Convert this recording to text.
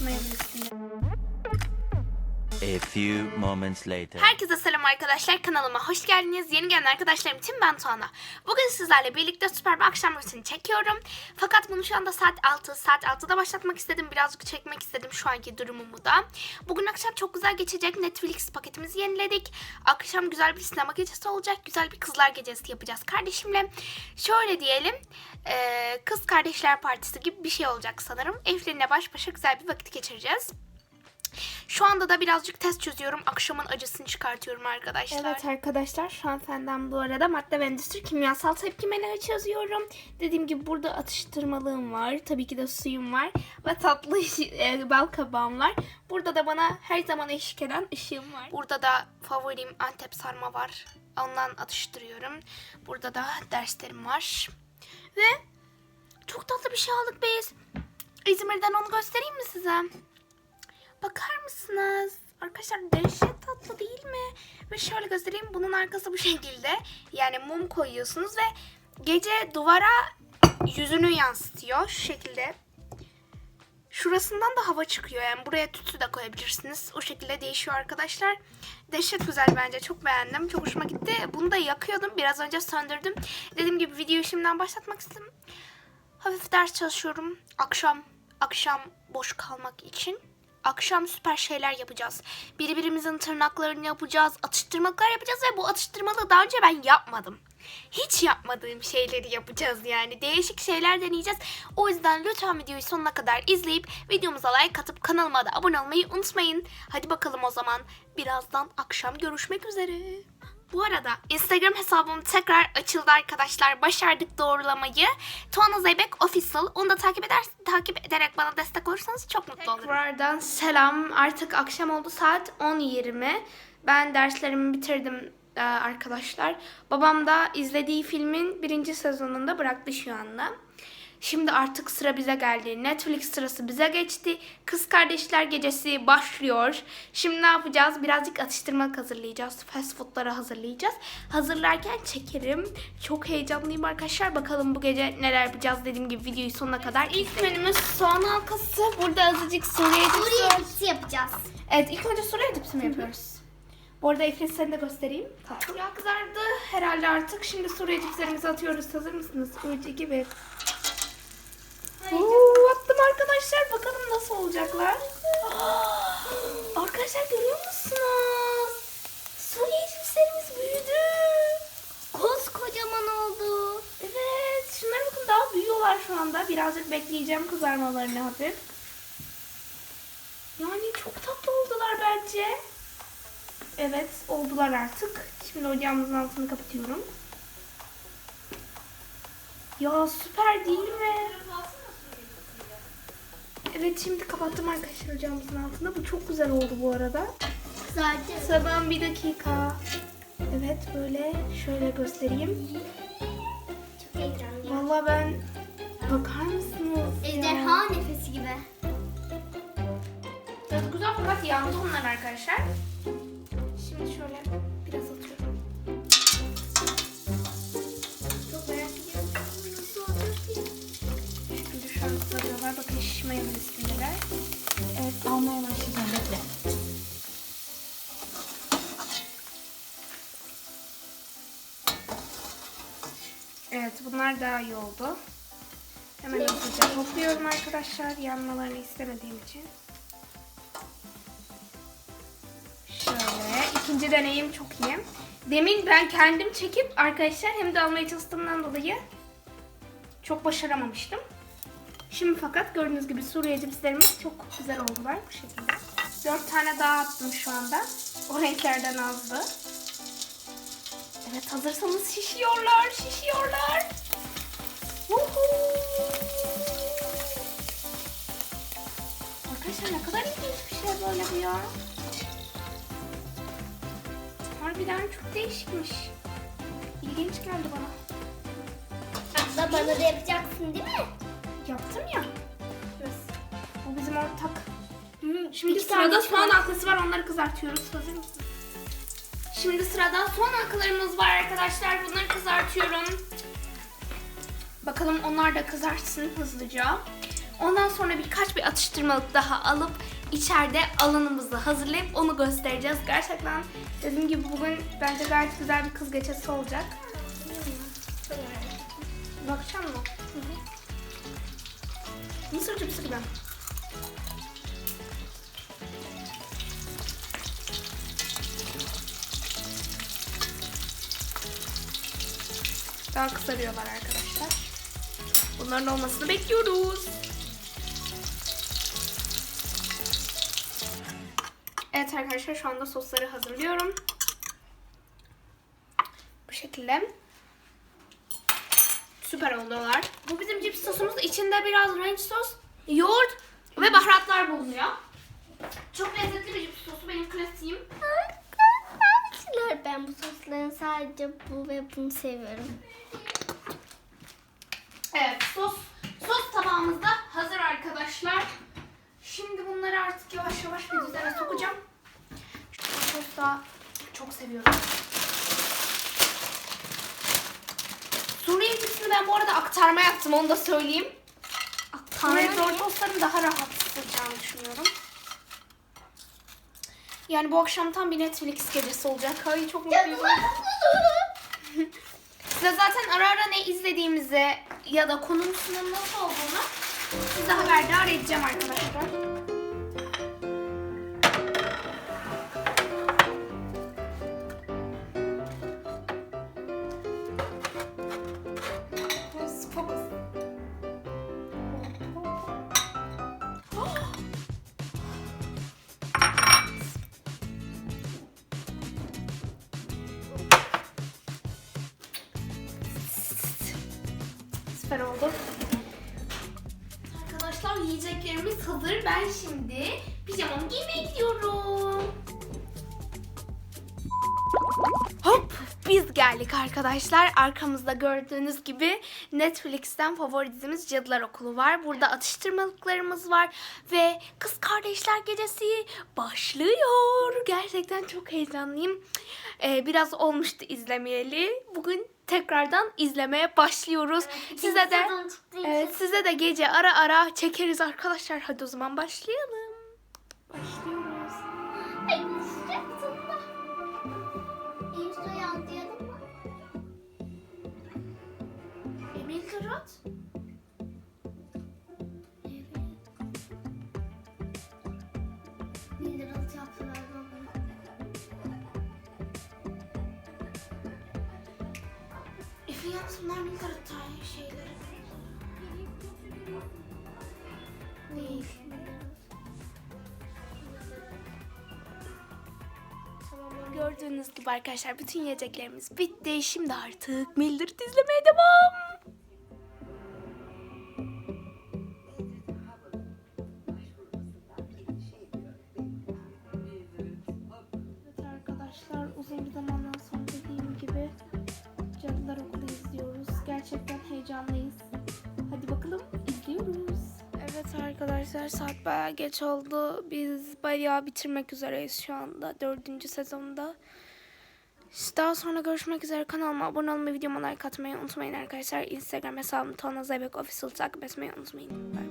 没有。A few moments later. Herkese selam arkadaşlar kanalıma hoş geldiniz. Yeni gelen arkadaşlarım için ben Tuana. Bugün sizlerle birlikte süper bir akşam rutini çekiyorum. Fakat bunu şu anda saat 6, saat 6'da başlatmak istedim. Birazcık çekmek istedim şu anki durumumu da. Bugün akşam çok güzel geçecek. Netflix paketimizi yeniledik. Akşam güzel bir sinema gecesi olacak. Güzel bir kızlar gecesi yapacağız kardeşimle. Şöyle diyelim. eee, kız kardeşler partisi gibi bir şey olacak sanırım. Eflin'le baş başa güzel bir vakit geçireceğiz. Şu anda da birazcık test çözüyorum. Akşamın acısını çıkartıyorum arkadaşlar. Evet arkadaşlar şu an senden bu arada madde ve endüstri kimyasal tepkimeleri çözüyorum. Dediğim gibi burada atıştırmalığım var. Tabii ki de suyum var. Ve tatlı e, bal kabağım var. Burada da bana her zaman eşlik eden ışığım var. Burada da favorim Antep sarma var. Ondan atıştırıyorum. Burada da derslerim var. Ve çok tatlı bir şey aldık biz. İzmir'den onu göstereyim mi size? Bakar mısınız? Arkadaşlar dehşet tatlı değil mi? Ve şöyle göstereyim. Bunun arkası bu şekilde. Yani mum koyuyorsunuz ve gece duvara yüzünü yansıtıyor. Şu şekilde. Şurasından da hava çıkıyor. Yani buraya tütsü de koyabilirsiniz. O şekilde değişiyor arkadaşlar. Dehşet güzel bence. Çok beğendim. Çok hoşuma gitti. Bunu da yakıyordum. Biraz önce söndürdüm. Dediğim gibi videoyu şimdiden başlatmak istedim. Hafif ders çalışıyorum. Akşam akşam boş kalmak için. Akşam süper şeyler yapacağız. Birbirimizin tırnaklarını yapacağız. Atıştırmalıklar yapacağız ve bu atıştırmalığı daha önce ben yapmadım. Hiç yapmadığım şeyleri yapacağız yani. Değişik şeyler deneyeceğiz. O yüzden lütfen videoyu sonuna kadar izleyip videomuza like atıp kanalıma da abone olmayı unutmayın. Hadi bakalım o zaman. Birazdan akşam görüşmek üzere. Bu arada Instagram hesabım tekrar açıldı arkadaşlar. Başardık doğrulamayı. Tuana Zeybek Official. Onu da takip eder, takip ederek bana destek olursanız çok mutlu olurum. Tekrardan selam. Artık akşam oldu saat 10.20. Ben derslerimi bitirdim e, arkadaşlar. Babam da izlediği filmin birinci sezonunda bıraktı şu anda. Şimdi artık sıra bize geldi. Netflix sırası bize geçti. Kız Kardeşler Gecesi başlıyor. Şimdi ne yapacağız? Birazcık atıştırmalık hazırlayacağız. Fast foodları hazırlayacağız. Hazırlarken çekerim. Çok heyecanlıyım arkadaşlar. Bakalım bu gece neler yapacağız dediğim gibi videoyu sonuna kadar. İlk menümüz soğan halkası. Burada azıcık Suriye cipsi yapacağız. Evet ilk önce Suriye cipsi mi yapıyoruz? Bu arada Efrin seni de göstereyim. Tatlı kızardı herhalde artık. Şimdi Suriye cipslerimizi atıyoruz. Hazır mısınız? 3, 2, 1. Oo, attım arkadaşlar. Bakalım nasıl olacaklar. arkadaşlar görüyor musunuz? Suriye cipslerimiz büyüdü. Koskocaman oldu. Evet. Şunlara bakın daha büyüyorlar şu anda. Birazcık bekleyeceğim kızarmalarını hafif. Yani çok tatlı oldular bence. Evet oldular artık. Şimdi ocağımızın altını kapatıyorum. Ya süper değil mi? Evet şimdi kapattım arkadaşlar ocağımızın altını. Bu çok güzel oldu bu arada. Kızardı. Sıradan bir dakika. Evet böyle şöyle göstereyim. Çok heyecanlıyım. Vallahi ben bakar mısınız? Ejderha nefesi gibi. Tadı güzel fakat yandı onlar arkadaşlar. Şimdi şöyle Şişmeyelim üstündeler. Evet almaya başlayacağım. Bekle. Evet bunlar daha iyi oldu. Hemen hızlıca topluyorum arkadaşlar yanmalarını istemediğim için. Şöyle ikinci deneyim çok iyi. Demin ben kendim çekip arkadaşlar hem de almaya çalıştığımdan dolayı çok başaramamıştım. Şimdi fakat gördüğünüz gibi Suriye cipslerimiz çok güzel oldular bu şekilde. Dört tane daha attım şu anda. O renklerden azdı. Evet hazırsanız şişiyorlar, şişiyorlar. Woohoo! Arkadaşlar ne kadar ilginç bir şey böyle bu ya. Harbiden çok değişikmiş. İlginç geldi bana. Abla bana da yapacaksın değil mi? Yaptım ya. Biraz. Bu bizim ortak. Şimdi iki sırada soğan halkası var. Onları kızartıyoruz. Hazır mısın? Şimdi sırada soğan halkalarımız var arkadaşlar. Bunları kızartıyorum. Bakalım onlar da kızartsın hızlıca. Ondan sonra birkaç bir atıştırmalık daha alıp içeride alanımızı hazırlayıp onu göstereceğiz. Gerçekten dediğim gibi bugün bence gayet güzel bir kız gecesi olacak. Bakacak mı? Mısır cipsi gibi. Daha kısarıyorlar arkadaşlar. Bunların olmasını bekliyoruz. Evet arkadaşlar şu anda sosları hazırlıyorum. Bu şekilde. Süper oldular. Bu bizim cips sosumuz. İçinde biraz ranch sos, yoğurt ve baharatlar bulunuyor. Çok lezzetli bir cips sosu. Benim klasiğim. Ben bu sosların sadece bu ve bunu seviyorum. Evet sos sos tabağımız da hazır arkadaşlar. Şimdi bunları artık yavaş yavaş bir düzene sokacağım. Şu sos da çok seviyorum. Suriye cipsini ben bu arada aktarma yaptım onu da söyleyeyim. Suriye Doritos'ların daha rahat sızacağını düşünüyorum. Yani bu akşam tam bir Netflix gecesi olacak. Ay çok mutluyum. Size zaten ara ara ne izlediğimizi ya da konumuzun nasıl olduğunu size haberdar edeceğim arkadaşlar. Süper oldu. Arkadaşlar yiyeceklerimiz hazır. Ben şimdi pijamamı giymeye gidiyorum. Hop biz geldik arkadaşlar. Arkamızda gördüğünüz gibi Netflix'ten favori dizimiz Cadılar Okulu var. Burada atıştırmalıklarımız var ve Kız Kardeşler Gecesi başlıyor. Gerçekten çok heyecanlıyım. Ee, biraz olmuştu izlemeyeli. Bugün tekrardan izlemeye başlıyoruz. size de. Evet size de gece ara ara çekeriz arkadaşlar. Hadi o zaman başlayalım. Başlıyoruz. Ay? Emil Kırat. Bunlar Emil Kırat tane şeyleri. Değil. Gördüğünüz gibi arkadaşlar bütün yiyeceklerimiz bitti. Şimdi artık Mildred izlemeye devam. Heyecanlıyız. Hadi bakalım izliyoruz. Evet arkadaşlar saat bayağı geç oldu. Biz bayağı bitirmek üzereyiz şu anda dördüncü sezonda. Daha sonra görüşmek üzere. Kanalıma abone olmayı, videoma like atmayı unutmayın arkadaşlar. Instagram hesabım Tona Zeybek Official takip etmeyi unutmayın. Bye.